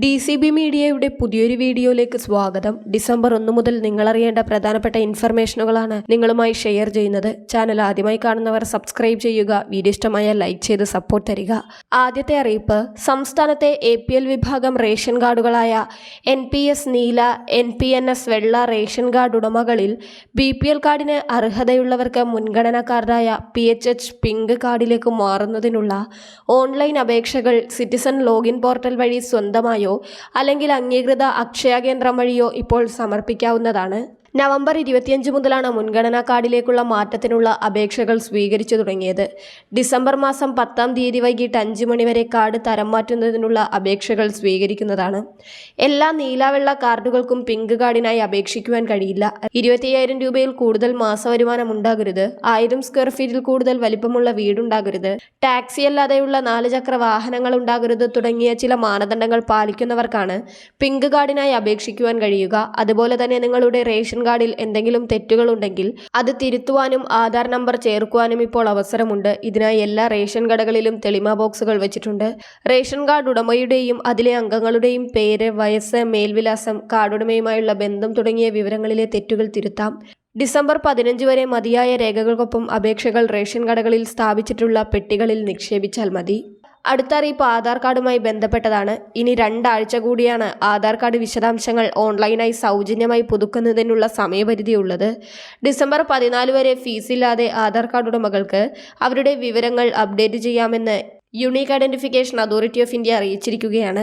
D C B മീഡിയയുടെ പുതിയൊരു വീഡിയോയിലേക്ക് സ്വാഗതം. ഡിസംബർ ഒന്ന് മുതൽ നിങ്ങളറിയേണ്ട പ്രധാനപ്പെട്ട ഇൻഫർമേഷനുകളാണ് നിങ്ങളുമായി ഷെയർ ചെയ്യുന്നത്. ചാനൽ ആദ്യമായി കാണുന്നവർ സബ്സ്ക്രൈബ് ചെയ്യുക വീഡിയോ ഇഷ്ടമായ ലൈക്ക് ചെയ്ത് സപ്പോർട്ട് തരിക. ആദ്യത്തെ അറിയിപ്പ് സംസ്ഥാനത്തെ എ പി എൽ വിഭാഗം റേഷൻ കാർഡുകളായ എൻ പി എസ് നീല എൻ പി എൻ എസ് വെള്ള റേഷൻ കാർഡ് ഉടമകളിൽ ബി പി എൽ കാർഡിന് അർഹതയുള്ളവർക്ക് മുൻഗണനാ കാർഡായ പി എച്ച് എച്ച് പിങ്ക് കാർഡിലേക്ക് മാറുന്നതിനുള്ള ഓൺലൈൻ അപേക്ഷകൾ സിറ്റിസൺ ലോഗിൻ പോർട്ടൽ വഴി സ്വന്തമായോ അല്ലെങ്കിൽ അംഗീകൃത അക്ഷയ കേന്ദ്രം വഴിയോ ഇപ്പോൾ സമർപ്പിക്കാവുന്നതാണ്? നവംബർ ഇരുപത്തിയഞ്ച് മുതലാണ് മുൻഗണനാ കാർഡിലേക്കുള്ള മാറ്റത്തിനുള്ള അപേക്ഷകൾ സ്വീകരിച്ചു തുടങ്ങിയത്. ഡിസംബർ മാസം പത്താം തീയതി വൈകിട്ട് അഞ്ച് മണിവരെ കാർഡ് തരം മാറ്റുന്നതിനുള്ള അപേക്ഷകൾ സ്വീകരിക്കുന്നതാണ്. എല്ലാ നീലാവെള്ള കാർഡുകൾക്കും പിങ്ക് കാർഡിനായി അപേക്ഷിക്കുവാൻ കഴിയില്ല. ഇരുപത്തിയ്യായിരം രൂപയിൽ കൂടുതൽ മാസവരുമാനം ഉണ്ടാകരുത്. ആയിരം സ്ക്വയർ ഫീറ്റിൽ കൂടുതൽ വലിപ്പമുള്ള വീടുണ്ടാകരുത്. ടാക്സി അല്ലാതെയുള്ള നാല് ചക്ര വാഹനങ്ങൾ ഉണ്ടാകരുത് തുടങ്ങിയ ചില മാനദണ്ഡങ്ങൾ പാലിക്കുന്നവർക്കാണ് പിങ്ക് കാർഡിനായി അപേക്ഷിക്കുവാൻ കഴിയുക. അതുപോലെ തന്നെ നിങ്ങളുടെ റേഷൻ കാർഡിൽ എന്തെങ്കിലും തെറ്റുകളുണ്ടെങ്കിൽ അത് തിരുത്തുവാനും ആധാർ നമ്പർ ചേർക്കുവാനും ഇപ്പോൾ അവസരമുണ്ട്. ഇതിനായി എല്ലാ റേഷൻ കടകളിലും തെളിമ ബോക്സുകൾ വെച്ചിട്ടുണ്ട്. റേഷൻ കാർഡ് ഉടമയുടെയും അതിലെ അംഗങ്ങളുടെയും പേര് വയസ്സ് മേൽവിലാസം കാർഡുടമയുമായുള്ള ബന്ധം തുടങ്ങിയ വിവരങ്ങളിലെ തെറ്റുകൾ തിരുത്താം. ഡിസംബർ പതിനഞ്ച് വരെ മതിയായ രേഖകൾക്കൊപ്പം അപേക്ഷകൾ റേഷൻ കടകളിൽ സ്ഥാപിച്ചിട്ടുള്ള പെട്ടികളിൽ നിക്ഷേപിച്ചാൽ മതി. അടുത്ത അറിയിപ്പ് ആധാർ കാർഡുമായി ബന്ധപ്പെട്ടതാണ്. ഇനി രണ്ടാഴ്ച കൂടിയാണ് ആധാർ കാർഡ് വിശദാംശങ്ങൾ ഓൺലൈനായി സൗജന്യമായി പുതുക്കുന്നതിനുള്ള സമയപരിധി ഉള്ളത് ഡിസംബർ പതിനാല് വരെ ഫീസില്ലാതെ ആധാർ കാർഡ് ഉടമകൾക്ക് അവരുടെ വിവരങ്ങൾ അപ്ഡേറ്റ് ചെയ്യാമെന്ന് unique identification authority of India അറിയിച്ചിരിക്കുകയാണ്.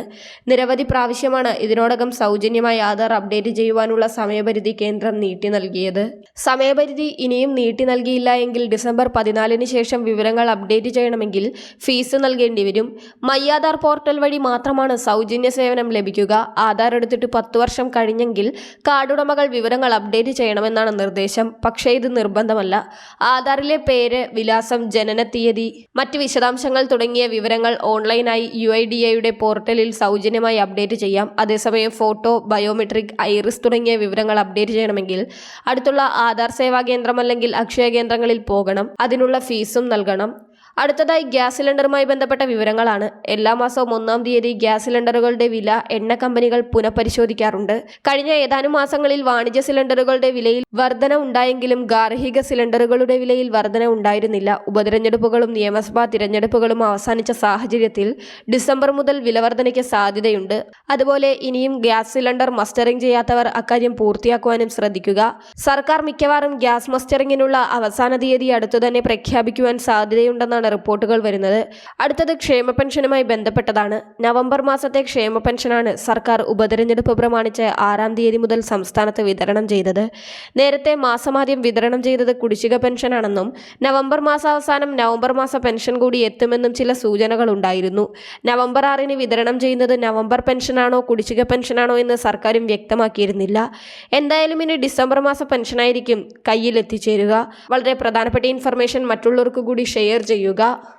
നിരവധി പ്രാവശ്യമാണ് ഇതിനോടകം സൗജന്യമായി ആധാർ അപ്ഡേറ്റ് ചെയ്യുവാനുള്ള സമയപരിധി കേന്ദ്രം നീട്ടി നൽകിയത്. സമയപരിധി ഇനിയും നീട്ടി നൽകിയില്ല എങ്കിൽ ഡിസംബർ പതിനാലിന് ശേഷം വിവരങ്ങൾ അപ്ഡേറ്റ് ചെയ്യണമെങ്കിൽ ഫീസ് നൽകേണ്ടി വരും. മൈ ആധാർ പോർട്ടൽ വഴി മാത്രമാണ് സൗജന്യ സേവനം ലഭിക്കുക. ആധാർ എടുത്തിട്ട് പത്ത് വർഷം കഴിഞ്ഞെങ്കിൽ കാർഡുടമകൾ വിവരങ്ങൾ അപ്ഡേറ്റ് ചെയ്യണമെന്നാണ് നിർദ്ദേശം. പക്ഷേ ഇത് നിർബന്ധമല്ല. ആധാറിലെ പേര് വിലാസം ജനന തീയതി മറ്റ് വിശദാംശങ്ങൾ തുടങ്ങിയ വിവരങ്ങൾ ഓൺലൈനായി യു ഐ ഡി എയുടെ പോർട്ടലിൽ സൗജന്യമായി അപ്ഡേറ്റ് ചെയ്യാം. അതേസമയം ഫോട്ടോ ബയോമെട്രിക് ഐറിസ് തുടങ്ങിയ വിവരങ്ങൾ അപ്ഡേറ്റ് ചെയ്യണമെങ്കിൽ അടുത്തുള്ള ആധാർ സേവാ കേന്ദ്രം അല്ലെങ്കിൽ അക്ഷയ കേന്ദ്രങ്ങളിൽ പോകണം. അതിനുള്ള ഫീസും നൽകണം. അടുത്തതായി ഗ്യാസ് സിലിണ്ടറുമായി ബന്ധപ്പെട്ട വിവരങ്ങളാണ്. എല്ലാ മാസവും ഒന്നാം തീയതി ഗ്യാസ് സിലിണ്ടറുകളുടെ വില എണ്ണ കമ്പനികൾ പുനഃപരിശോധിക്കാറുണ്ട്. കഴിഞ്ഞ ഏതാനും മാസങ്ങളിൽ വാണിജ്യ സിലിണ്ടറുകളുടെ വിലയിൽ വർധന ഉണ്ടായെങ്കിലും ഗാർഹിക സിലിണ്ടറുകളുടെ വിലയിൽ വർധന ഉണ്ടായിരുന്നില്ല. ഉപതിരഞ്ഞെടുപ്പുകളും നിയമസഭാ തിരഞ്ഞെടുപ്പുകളും അവസാനിച്ച സാഹചര്യത്തിൽ ഡിസംബർ മുതൽ വിലവർധനയ്ക്ക് സാധ്യതയുണ്ട്. അതുപോലെ ഇനിയും ഗ്യാസ് സിലിണ്ടർ മസ്റ്ററിംഗ് ചെയ്യാത്തവർ അക്കാര്യം പൂർത്തിയാക്കുവാനും ശ്രദ്ധിക്കുക. സർക്കാർ മിക്കവാറും ഗ്യാസ് മസ്റ്ററിംഗിനുള്ള അവസാന തീയതി അടുത്തു തന്നെ പ്രഖ്യാപിക്കുവാൻ സാധ്യതയുണ്ടെന്നാണ് റിപ്പോർട്ടുകൾ വരുന്നത് അടുത്തത് ക്ഷേമ പെൻഷനുമായി ബന്ധപ്പെട്ടതാണ്. നവംബർ മാസത്തെ ക്ഷേമ പെൻഷനാണ് സർക്കാർ ഉപതെരഞ്ഞെടുപ്പ് പ്രമാണിച്ച് ആറാം തീയതി മുതൽ സംസ്ഥാനത്ത് വിതരണം ചെയ്തത്. നേരത്തെ മാസമാദ്യം വിതരണം ചെയ്തത് കുടിശ്ശിക പെൻഷനാണെന്നും നവംബർ മാസാവസാനം നവംബർ മാസ പെൻഷൻ കൂടി എത്തുമെന്നും ചില സൂചനകൾ ഉണ്ടായിരുന്നു. നവംബർ ആറിന് വിതരണം ചെയ്യുന്നത് നവംബർ പെൻഷനാണോ കുടിശ്ശിക പെൻഷനാണോ എന്ന് സർക്കാരും വ്യക്തമാക്കിയിരുന്നില്ല. എന്തായാലും ഇനി ഡിസംബർ മാസ പെൻഷനായിരിക്കും കയ്യിൽ എത്തിച്ചേരുക വളരെ പ്രധാനപ്പെട്ട ഇൻഫർമേഷൻ മറ്റുള്ളവർക്ക് കൂടി ഷെയർ ചെയ്യുക. 모두가